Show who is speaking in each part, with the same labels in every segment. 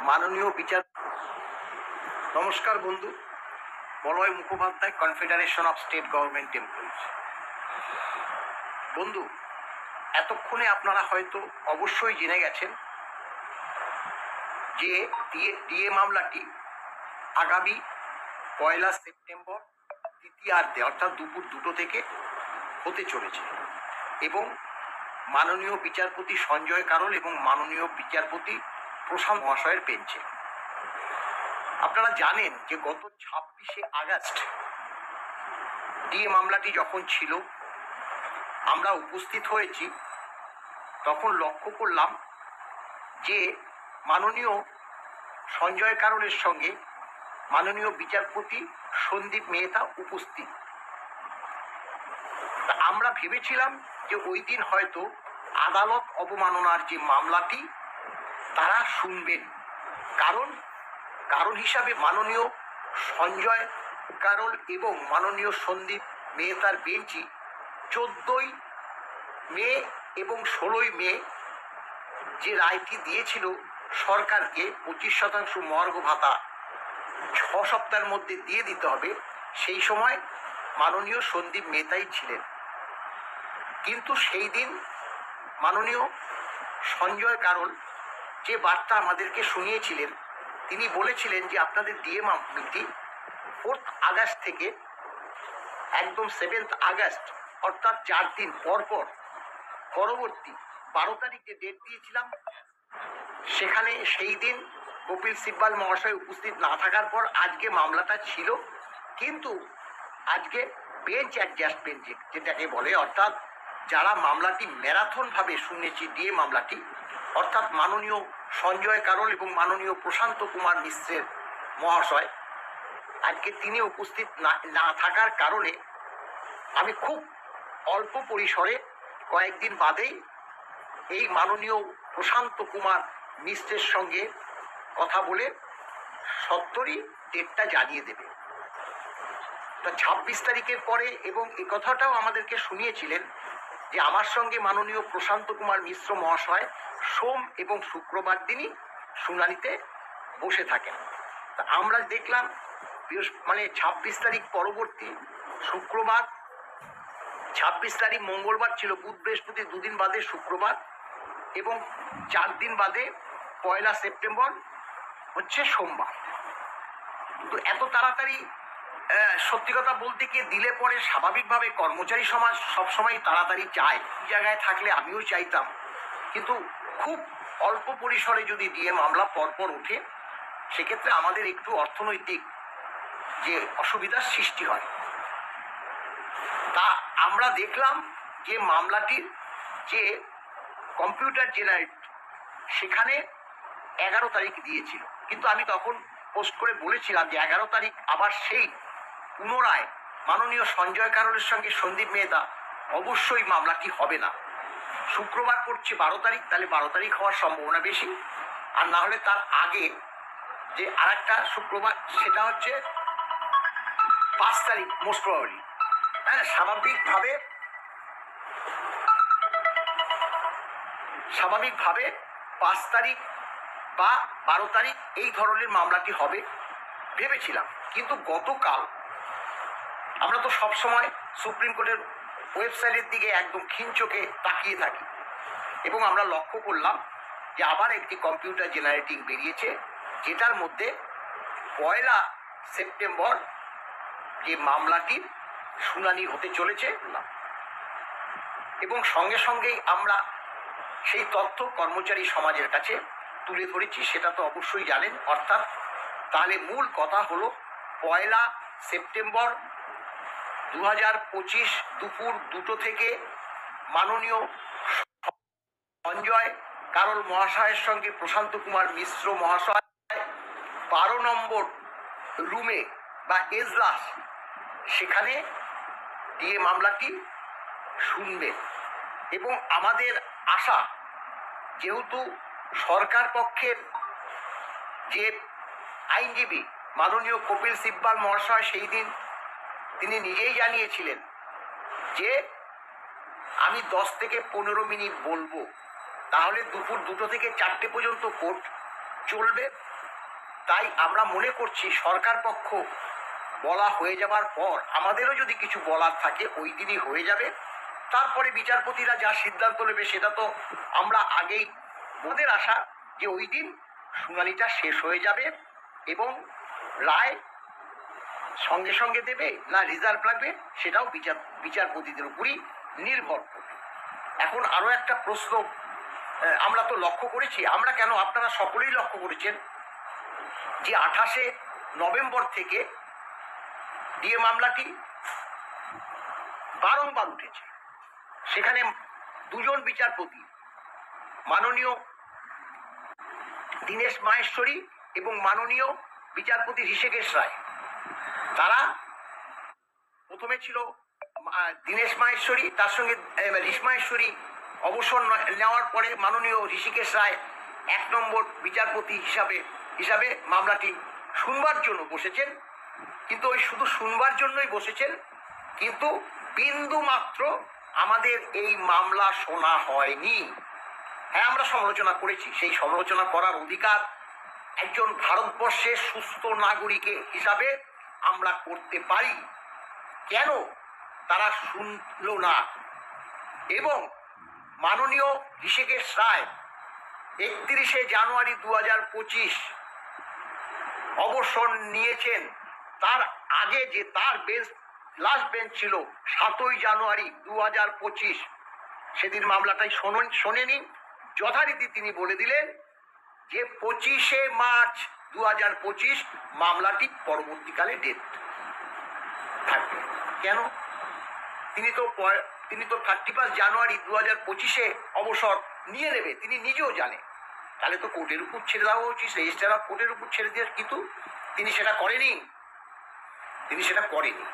Speaker 1: মাননীয় বিচার নমস্কার বন্ধু। Balay Mukhopadhyay confederation of state government employees বন্ধু, এতক্ষণে আপনারা হয়তো অবশ্যই জেনে গেছেন যে ডিএ মামলাটি আগামী পয়লা সেপ্টেম্বর দ্বিতীয়ার্ধে, অর্থাৎ দুপুর দুটো থেকে হতে চলেছে। এবং মাননীয় বিচারপতি সঞ্জয় কারল এবং মাননীয় বিচারপতি প্রশান্ত মহাশয়ের বেঞ্চে। আপনারা জানেন যে গত ছাব্বিশে আগস্ট ডিএ মামলাটি যখন ছিল, আমরা উপস্থিত হয়েছি, তখন লক্ষ্য করলাম যে মাননীয় সঞ্জয় কারণের সঙ্গে মাননীয় বিচারপতি সন্দীপ মেহতা উপস্থিত। আমরা ভেবেছিলাম যে ওই দিন হয়তো আদালত অবমাননার যে মামলাটি তারা শুনবেন। কারণ কারণ হিসাবে মাননীয় সঞ্জয় কারল এবং মাননীয় সন্দীপ মেহতার বেঞ্চি চোদ্দই মে এবং ষোলোই মে যে রায়টি দিয়েছিল সরকারকে পঁচিশ শতাংশ মর্গ ভাতা ছ সপ্তাহের মধ্যে দিয়ে দিতে হবে, সেই সময় মাননীয় সন্দীপ মেহতাই ছিলেন। কিন্তু সেই দিন মাননীয় সঞ্জয় কারল যে বার্তা আমাদেরকে শুনিয়েছিলেন, তিনি বলেছিলেন যে আপনাদের ডিএ মামলাটি ফোর্থ আগস্ট থেকে একদম সেভেন্থ আগস্ট, অর্থাৎ চার দিন পর পর, পরবর্তী বারো তারিখে ডেট দিয়েছিলাম। সেখানে সেই দিন কপিল সিব্বাল মহাশয় উপস্থিত না থাকার পর আজকে মামলাটা ছিল, কিন্তু আজকে বেঞ্চ অ্যাডজাস্টমেন্ট যেটাকে বলে, অর্থাৎ যারা মামলাটি ম্যারাথনভাবে শুনেছি ডিএ মামলাটি অর্থাৎ মাননীয় সঞ্জয় কারল এবং মাননীয় প্রশান্ত কুমার মিশ্রের মহাশয়। আজকে তিনি উপস্থিত না থাকার কারণে আমি খুব অল্প পরিসরে কয়েকদিন বাদেই এই মাননীয় প্রশান্ত কুমার মিশ্রের সঙ্গে কথা বলে সত্তরই ডেটটা জানিয়ে দেবে। তা ছাব্বিশ তারিখের পরে এবং এই কথাটাও আমাদেরকে শুনিয়েছিলেন যে আমার সঙ্গে মাননীয় প্রশান্ত কুমার মিশ্র মহাশয় সোম এবং শুক্রবার দিনই শুনানিতে বসে থাকেন। তা আমরা দেখলাম মানে ছাব্বিশ তারিখ পরবর্তী শুক্রবার, ছাব্বিশ তারিখ মঙ্গলবার ছিল, বুধ বৃহস্পতি দুদিন বাদে শুক্রবার এবং চার দিন বাদে পয়লা সেপ্টেম্বর হচ্ছে সোমবার। তো এত তাড়াতাড়ি সত্যি কথা বলতে গিয়ে দিলে পরে স্বাভাবিকভাবে কর্মচারী সমাজ সবসময় তাড়াতাড়ি চায়। জায়গায় থাকলে আমিও চাইতাম। কিন্তু খুব অল্প পরিসরে যদি দিয়ে মামলা পরপর ওঠে, সেক্ষেত্রে আমাদের একটু অর্থনৈতিক যে অসুবিধার সৃষ্টি হয়। তা আমরা দেখলাম যে মামলাটির যে কম্পিউটার জেনারেট, সেখানে এগারো তারিখ দিয়েছিল। কিন্তু আমি তখন পোস্ট করে বলেছিলাম যে এগারো তারিখ আবার সেই পুনরায় মাননীয় সঞ্জয় কারণের সঙ্গে সন্দীপ মেহতা অবশ্যই মামলাটি হবে না। শুক্রবার পড়ছে বারো তারিখ, তাহলে বারো তারিখ হওয়ার সম্ভাবনা বেশি। আর না হলে তার আগে যে আর একটা শুক্রবার, সেটা হচ্ছে পাঁচ তারিখ, মোস্ট প্রবাবলি। হ্যাঁ স্বাভাবিকভাবে স্বাভাবিকভাবে পাঁচ তারিখ বা বারো তারিখ এই ধরনের মামলাটি হবে, ভেবেছিলাম। কিন্তু গতকাল আমরা তো সবসময় সুপ্রিম কোর্টের ওয়েবসাইটের দিকে একদম খিনচোকে তাকিয়ে থাকি। এবং আমরা লক্ষ্য করলাম যে আবার একটি কম্পিউটার জেনারেটিং বেরিয়েছে, যেটার মধ্যে পয়লা সেপ্টেম্বর যে মামলাটির শুনানি হতে চলেছে না এবং সঙ্গে সঙ্গেই আমরা সেই তথ্য কর্মচারী সমাজের কাছে তুলে ধরেছি, সেটা তো অবশ্যই জানেন। অর্থাৎ তাহলে মূল কথা হলো পয়লা সেপ্টেম্বর দু পঁচিশ দুপুর দুটো থেকে মাননীয় সঞ্জয়, কারল মহাশয়ের সঙ্গে প্রশান্ত কুমার মিশ্র মহাশয়, বারো নম্বর রুমে বা এজলাস, সেখানে দিয়ে মামলাটি শুনবে। এবং আমাদের আশা, যেহেতু সরকার পক্ষের যে আইনজীবী, মাননীয় কপিল সিব্বাল মহাশয়, সেই দিন তিনি নিজেই জানিয়েছিলেন যে আমি দশ থেকে পনেরো মিনিট বলব। তাহলে দুপুর দুটো থেকে চারটে পর্যন্ত কোর্ট চলবে। তাই আমরা মনে করছি সরকার পক্ষ বলা হয়ে যাবার পর আমাদেরও যদি কিছু বলার থাকে ওই দিনই হয়ে যাবে। তারপরে বিচারপতিরা যা সিদ্ধান্ত নেবে সেটা তো আমরা আগেই ওদের আশা যে ওই দিন শুনানিটা শেষ হয়ে যাবে এবং রায় সঙ্গে সঙ্গে দেবে না রিজার্ভ লাগবে, সেটাও বিচার, বিচারপতিদের উপরই নির্ভর করবে। এখন আরও একটা প্রশ্ন আমরা তো লক্ষ্য করেছি, আমরা কেন আপনারা সকলেই লক্ষ্য করেছেন যে আঠাশে নভেম্বর থেকে ডিএ মামলাটি বারংবার উঠেছে। সেখানে দুজন বিচারপতি, মাননীয় দীনেশ মাহেশ্বরী এবং মাননীয় বিচারপতি ঋষিকেশ রায়। তারা প্রথমে ছিল দীনেশ মাহেশ্বরী, তার সঙ্গে ঋষ মাহেশ্বরী অবসর নেওয়ার পরে মাননীয় ঋষিকেশ রায় এক নম্বর বিচারপতি হিসাবে হিসাবে মামলাটি শুনবার জন্য বসেছেন। কিন্তু ওই শুধু শুনবার জন্যই বসেছেন, কিন্তু বিন্দু মাত্র আমাদের এই মামলা শোনা হয়নি। হ্যাঁ আমরা সমালোচনা করেছি। সেই সমালোচনা করার অধিকার একজন ভারতবর্ষের সুস্থ নাগরিকে হিসাবে আমরা করতে পারি? কেন? তারা শুনল না। এবং মাননীয় ঋষিকেশ রায় একত্রিশে জানুয়ারি দু হাজার পঁচিশ অবসর নিয়েছেন। তার আগে যে তার বেঞ্চ, লাস্ট বেঞ্চ ছিল সাতই জানুয়ারি দু হাজার পঁচিশ। সেদিন মামলাটাই শোনেন, শোনেনি। যথারীতি তিনি বলে দিলেন যে পঁচিশে মার্চ দু হাজার পঁচিশ মামলাটি পরবর্তীকালে ডেট থাকবে। কেন? তিনি তো তিনি তো থার্টি ফার্স্ট জানুয়ারি দু হাজার পঁচিশে অবসর নিয়ে নেবে, তিনি নিজেও জানে। তাহলে তো কোর্টের উপর ছেড়ে দেওয়া উচিত অফ কোর্টের উপর ছেড়ে কিন্তু তিনি সেটা করেনি। তিনি সেটা করেনি।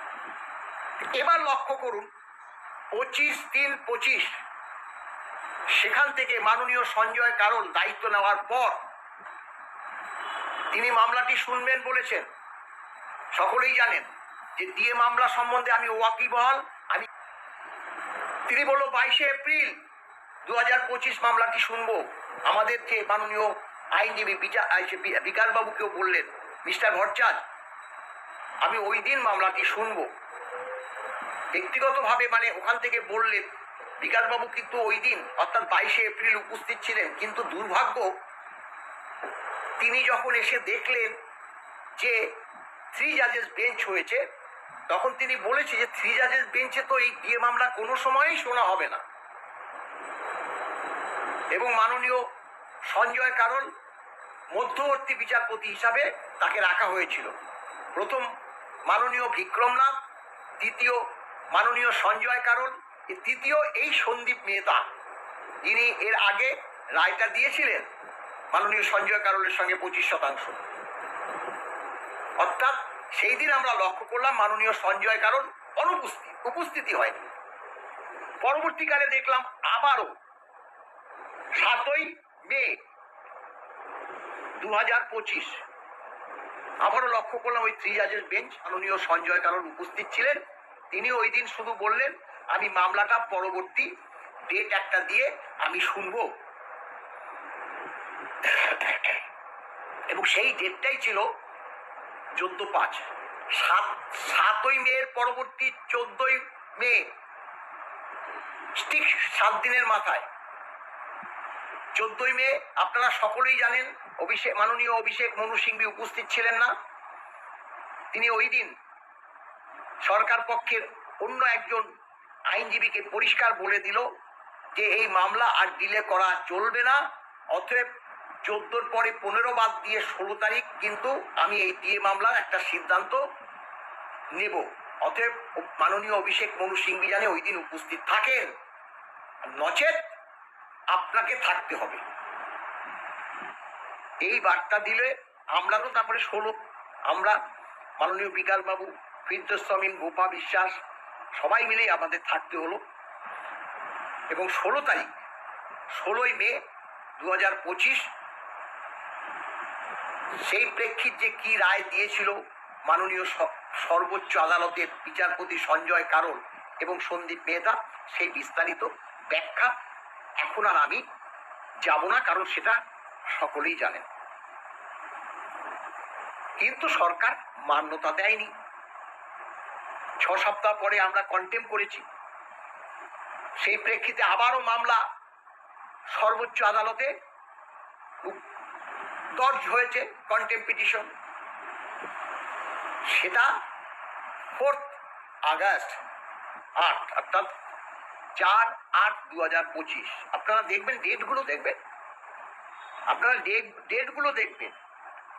Speaker 1: এবার লক্ষ্য করুন, পঁচিশ তিন পঁচিশ, সেখান থেকে মাননীয় সঞ্জয় কারণ দায়িত্ব নেওয়ার পর তিনি মামলাটি শুনবেন বলেছেন। সকলেই জানেন যে ডিএ মামলা সম্বন্ধে আমি ওয়াকিবহাল। আমি তিনি বলল, বাইশে এপ্রিল দু হাজার পঁচিশ মামলাটি শুনব। আমাদের যে মাননীয় আইনজীবী বিচার বিকাশবাবুকেও বললেন, মিস্টার ভট্টাচার্য, আমি ওই দিন মামলাটি শুনব। ব্যক্তিগতভাবে মানে ওখান থেকে বললেন, বিকাশবাবু কিন্তু ওই দিন, অর্থাৎ বাইশে এপ্রিল উপস্থিত ছিলেন, কিন্তু দুর্ভাগ্য তিনি যখন এসে দেখলেন যে থ্রি জাজেস বেঞ্চ হয়েছে, তখন তিনি বলেছে যে থ্রি জাজেস বেঞ্চে তো এই ডিএ মামলা কোনো সময়ই শোনা হবে না। এবং মাননীয় সঞ্জয় কারণ মধ্যবর্তী বিচারপতি হিসাবে তাকে রাখা হয়েছিল। প্রথম মাননীয় বিক্রমনাথ দ্বিতীয় মাননীয় সঞ্জয় কারণ তৃতীয় এই সন্দীপ মেহতা। যিনি এর আগে রায়টা দিয়েছিলেন। মাননীয় সঞ্জয় কারণের সঙ্গে পঁচিশ শতাংশ। অর্থাৎ সেই দিন আমরা লক্ষ্য করলাম মাননীয় সঞ্জয় কারণ অনুপস্থিত, উপস্থিতি হয়নি। পরবর্তীকালে দেখলাম আবারও সাতই মে দু হাজার পঁচিশ। আবারও লক্ষ্য করলাম ওই থ্রি জাজের বেঞ্চ মাননীয় সঞ্জয় কারণ উপস্থিত ছিলেন। তিনি ওই দিন শুধু বললেন, আমি মামলাটা পরবর্তী ডেট একটা দিয়ে আমি শুনব। সেই ডেটটাই ছিল চোদ্দ পাঁচ। সাত, সাতই মে এর পরবর্তী চোদ্দই মে, ঠিক সাত দিনের মাথায়। চোদ্দই মে, আপনারা সকলেই জানেন, অভিষেক, মাননীয় অভিষেক মনু সিংবি উপস্থিত ছিলেন না। তিনি ওই দিন সরকার পক্ষের অন্য একজন আইনজীবীকে পরিষ্কার বলে দিল যে, এই মামলা আর ডিলে করা চলবে না, অতএব চোদ্দোর পরে পনেরো বাদ দিয়ে ষোলো তারিখ কিন্তু আমি এই ডিএ মামলার একটা সিদ্ধান্ত নেব। অতএব মাননীয় অভিষেক মনু সিংবি জানে ওই দিন উপস্থিত থাকেন। নচেত আপনাকে থাকতে হবে। এই বার্তা দিলে আমরা তো তারপরে ষোলো, আমরা মাননীয় বিকাশবাবু ফিরদোস্বামীন গোপা বিশ্বাস সবাই মিলেই আমাদের থাকতে হলো। এবং ষোলো তারিখ, ষোলোই মে দু হাজার পঁচিশ সেই প্রেক্ষিত যে কি রায় দিয়েছিল মাননীয় সর্বোচ্চ আদালতের বিচারপতি সঞ্জয় কারণ এবং সন্দীপ মেহতা, সেই বিস্তারিত ব্যাখ্যা এখন আর আমি যাব না, কারণ সেটা সকলেই জানেন। কিন্তু সরকার মান্যতা দেয়নি। ছ সপ্তাহ পরে আমরা কন্টেম করেছি। সেই প্রেক্ষিতে আবারও মামলা সর্বোচ্চ আদালতে দর্জ হয়েছে কন্টেম পিটিশন সেটা ফোর্থ আগস্ট আট, অর্থাৎ চার আট দু হাজার পঁচিশ। আপনারা দেখবেন ডেটগুলো দেখবেন। আপনারা ডেট ডেটগুলো দেখবেন।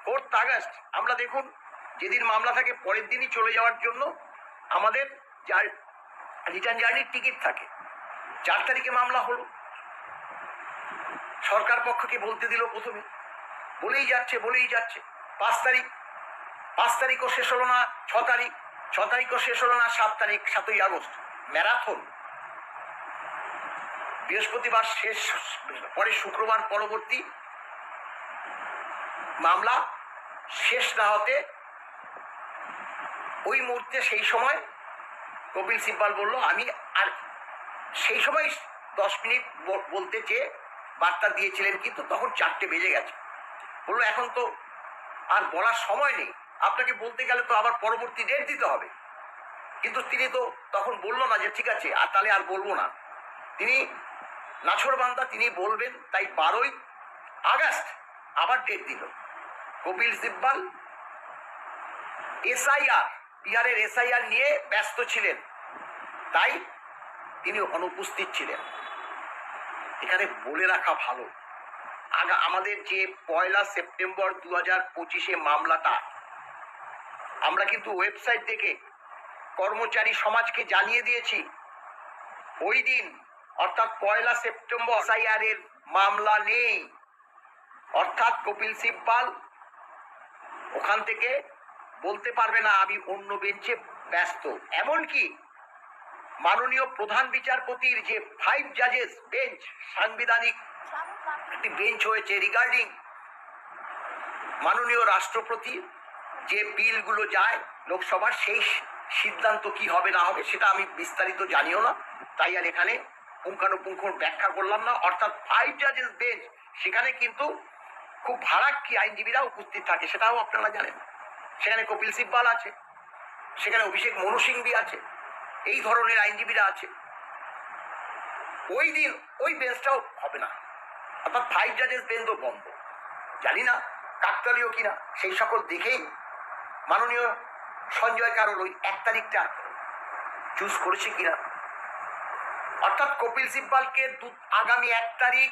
Speaker 1: ফোর্থ আগস্ট আমরা দেখুন, যেদিন মামলা থাকে, পরের দিনই চলে যাওয়ার জন্য আমাদের রিটার্ন জার্নির টিকিট থাকে। চার তারিখে মামলা হলো। সরকার পক্ষকে বলতে দিল প্রথমে। বলেই যাচ্ছে বলেই যাচ্ছে। পাঁচ তারিখ, পাঁচ তারিখও শেষ হলো না, ছ তারিখ, ছ তারিখও শেষ হলো না, সাত তারিখ, সাতই আগস্ট, ম্যারাথন। বৃহস্পতিবার শেষ, পরে শুক্রবার পরবর্তী মামলা শেষ না হতে ওই মুহূর্তে সেই সময় কপিল সিব্বাল বলল, আমি আর সেই সময় দশ মিনিট বলতে যে বার্তা দিয়েছিলেন কিন্তু তখন চারটে বেজে গেছে। বলল এখন তো আর বলার সময় নেই। আপনাকে বলতে গেলে তো আবার পরবর্তী ডেট দিতে হবে। কিন্তু তিনি তো তখন বলল না যে ঠিক আছে, আর তাহলে আর বলব না। তিনি নাছরবান্দা তিনি বলবেন, তাই বারোই আগস্ট আবার ডেট দিল। কপিল সিব্বাল এসআইআর, বিহারের এসআইআর নিয়ে ব্যস্ত ছিলেন। তাই তিনি অনুপস্থিত ছিলেন। এখানে বলে রাখা ভালো। আমাদের যে পয়লা সেপ্টেম্বর দু হাজার পঁচিশে মামলাটা, আমরা কিন্তু ওয়েবসাইট থেকে কর্মচারী সমাজকে জানিয়ে দিয়েছি, ওই দিন, অর্থাৎ পয়লা সেপ্টেম্বর এর মামলা নেই। অর্থাৎ কপিল সিব্বাল ওখান থেকে বলতে পারবে না, আমি অন্য বেঞ্চে ব্যস্ত। এমনকি মাননীয় প্রধান বিচারপতির যে ফাইভ জাজেস বেঞ্চ সাংবিধানিক একটি বেঞ্চ হয়েছে রিগার্ডিং মাননীয় রাষ্ট্রপতি, যে বিলগুলো যায় লোকসভার সেই সিদ্ধান্ত কি হবে না হবে সেটা আমি বিস্তারিত জানিও না। তাই আর এখানে পুঙ্খানুপুঙ্খ ব্যাখ্যা করলাম না। অর্থাৎ ফাইভ জাজেস বেঞ্চ সেখানে কিন্তু খুব ভাড়াক্কি আইনজীবীরা উপস্থিত থাকে, সেটাও আপনারা জানেন। সেখানে কপিল সিব্বাল আছে, সেখানে অভিষেক মনু সিংভি আছে, এই ধরনের আইনজীবীরা আছে। ওই দিন ওই বেঞ্চটাও হবে না। অর্থাৎ ফাইভ জাজেস বেঞ্চ বন্ধ। জানি না কাকতালীয় কিনা, সেই সকল দেখেই মাননীয় সঞ্জয় কারোর ওই এক তারিখটা চুজ করেছে কিনা। অর্থাৎ কপিল সিব্বালকে আগামী এক তারিখ